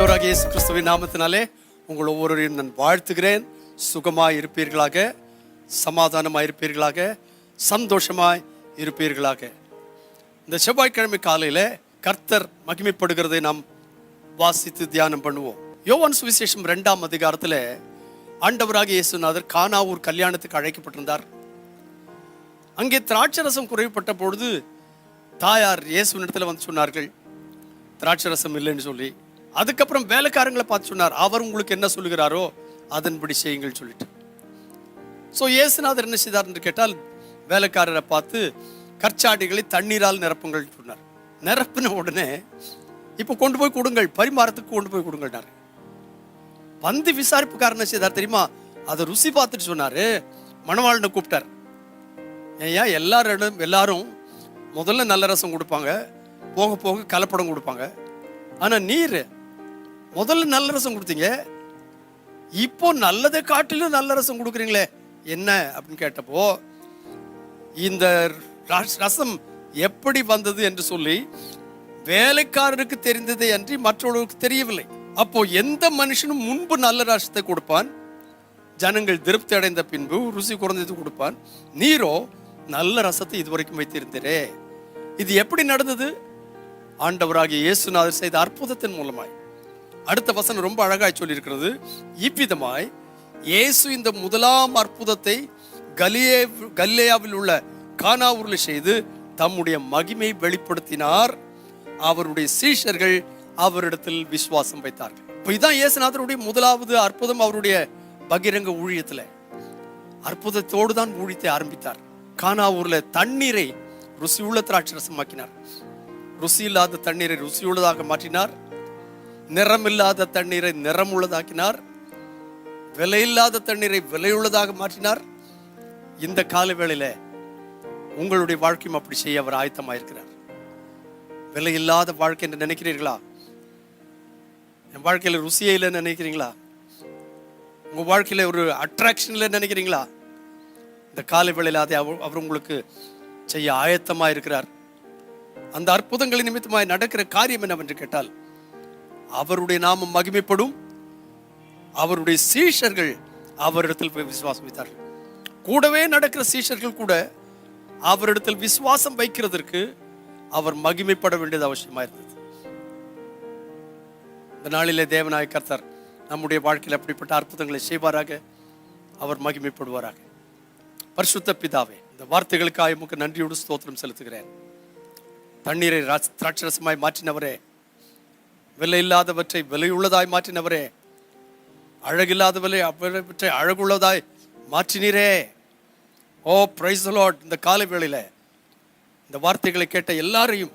ஆண்டவராக இயேசு கிறிஸ்துவின் நாமத்தினாலே உங்கள் ஒவ்வொருவரையும் நான் வாழ்த்துகிறேன். சுகமாய் இருப்பீர்களாக சமாதானமாய் இருப்பீர்களாக சந்தோஷமாய் இருப்பீர்களாக. இந்த செவ்வாய்க்கிழமை காலையில கர்த்தர் மகிமைப்படுகிறதை நாம் வாசித்து தியானம் பண்ணுவோம். யோவான் சுவிசேஷம் ரெண்டாம் அதிகாரத்துல ஆண்டவராக இயேசுநாதர் கானாவூர் கல்யாணத்துக்கு அழைக்கப்பட்டிருந்தார். அங்கே திராட்சரசம் குறைவுபட்ட பொழுது தாயார் இயேசுவினிடத்தில் வந்து சொன்னார்கள் திராட்சரசம் இல்லைன்னு சொல்லி. அதுக்கப்புறம் வேலைக்காரங்களை பார்த்து சொன்னார் அவர் உங்களுக்கு என்ன சொல்லுகிறாரோ அதன்படி செய்யுங்கள் சொல்லிட்டு. ஸோ இயேசுநாதர் என்ன செய்தார் என்று கேட்டால் வேலைக்காரரை பார்த்து கற்சாடிகளை தண்ணீரால் நிரப்புங்கள் சொன்னார். நிரப்பின உடனே இப்போ கொண்டு போய் கொடுங்கள் பரிமாறத்துக்கு கொண்டு போய் கொடுங்கள்னார் வந்து விசாரிப்புக்காரன் என்ன செய்தார் தெரியுமா? அதை ருசி பார்த்துட்டு சொன்னார். மணவாளனை கூப்பிட்டார். ஏயா எல்லாரும் எல்லாரும் முதல்ல நல்ல ரசம் கொடுப்பாங்க போக போக கலப்படம் கொடுப்பாங்க. ஆனால் நீர் முதல்ல நல்ல ரசம் கொடுத்தீங்க. இப்போ நல்லதை காட்டிலும் நல்ல ரசம் கொடுக்குறீங்களே என்ன அப்படின்னு கேட்டப்போ இந்த ரசம் எப்படி வந்தது என்று சொல்லி வேலைக்காரருக்கு தெரிந்ததை அன்றி மற்றவர்களுக்கு தெரியவில்லை. அப்போ எந்த மனுஷனும் முன்பு நல்ல ரசத்தை கொடுப்பான் ஜனங்கள் திருப்தி அடைந்த பின்பு ருசி குறைந்தது கொடுப்பான் நீரோ நல்ல ரசத்தை இதுவரைக்கும் வைத்திருந்தீரே. இது எப்படி நடந்தது? ஆண்டவராகிய இயேசுநாதர் செய்த அற்புதத்தின் மூலமாய். அடுத்த வசனம் ரொம்ப அழகாய் சொல்லியிருக்கிறது. இவ்விதமாய் இயேசு இந்த முதலாம் அற்புதத்தை கலியே கல்லேயாவில் உள்ள கானாவூரில் செய்து தம்முடைய மகிமை வெளிப்படுத்தினார். அவருடைய சீஷர்கள் அவரிடத்தில் விசுவாசம் வைத்தார்கள். இப்போ இதான் இயேசுநாதருடைய முதலாவது அற்புதம் அவருடைய பகிரங்க ஊழியத்துல. அற்புதத்தோடு தான் ஊழியத்தை ஆரம்பித்தார். கானாவூர்ல தண்ணீரை ருசியுள்ள திராட்சரசமாக்கினார். ருசி இல்லாத தண்ணீரை ருசியுள்ளதாக மாற்றினார். நிறமில்லாத தண்ணீரை நிறம் உள்ளதாக்கினார் விலையில்லாத தண்ணீரை விலையுள்ளதாக மாற்றினார். இந்த கால வேளையில உங்களுடைய வாழ்க்கையும் அப்படி செய்ய அவர் ஆயத்தமாயிருக்கிறார். விலையில்லாத வாழ்க்கை என்று நினைக்கிறீர்களா? என் வாழ்க்கையில் ருசியே இல்லைன்னு நினைக்கிறீங்களா? உங்கள் வாழ்க்கையில் ஒரு அட்ராக்ஷன் இல்லைன்னு நினைக்கிறீங்களா? இந்த காலை வேளையில் அதை அவர் அவர் உங்களுக்கு செய்ய ஆயத்தமாக இருக்கிறார் அந்த அற்புதங்களின் நிமித்தமாக நடக்கிற காரியம் என்னவென்று கேட்டால் அவருடைய நாமம் மகிமைப்படும். அவருடைய சீஷர்கள் அவரிடத்தில் போய் விசுவாசம் வைத்தார்கள். கூடவே நடக்கிற சீஷர்கள் கூட அவரிடத்தில் விசுவாசம் வைக்கிறதற்கு அவர் மகிமைப்பட வேண்டியது அவசியமா இருந்தது. இந்த நாளிலே தேவநாய கர்த்தர் நம்முடைய வாழ்க்கையில் அப்படிப்பட்ட அற்புதங்களை செய்வாராக. அவர் மகிமைப்படுவாராக. பரிசுத்த பிதாவே இந்த வார்த்தைகளுக்காக உமக்கு நன்றியோடு ஸ்தோத்திரம் செலுத்துகிறேன். தண்ணீரை திராட்சரசமாய் மாற்றினவரே விலை இல்லாதவற்றை விலையுள்ளதாய் மாற்றினவரே. அழகில்லாதவரை அவற்றை அழகுள்ளதாய் மாற்றினீரே. ஓ பிரைஸ் லார்ட் இந்த காலை வேளையில் இந்த வார்த்தைகளை கேட்ட எல்லாரையும்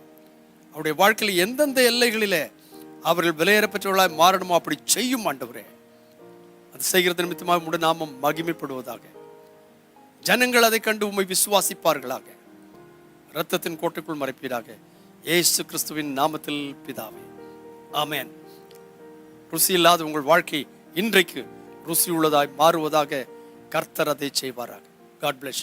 அவருடைய வாழ்க்கையில் எந்தெந்த எல்லைகளிலே அவர்கள் விலையேறப்பெற்றவர்களாய் மாறணுமோ அப்படி செய்யும் ஆண்டவரே. அது செய்கிறது நிமித்தமாக உம்முடைய நாமம் மகிமைப்படுவதாக. ஜனங்கள் அதை கண்டு உண்மை விசுவாசிப்பார்களாக. இரத்தத்தின் கோட்டைக்குள் மறைப்பீராக. இயேசு கிறிஸ்துவின் நாமத்தில் பிதாவே. ஆமேன். ருசி இல்லாத உங்கள் வாழ்க்கை இன்றைக்கு ருசி உள்ளதாய் மாறுவதாக கர்த்தர் அதை செய்வாராக. God plus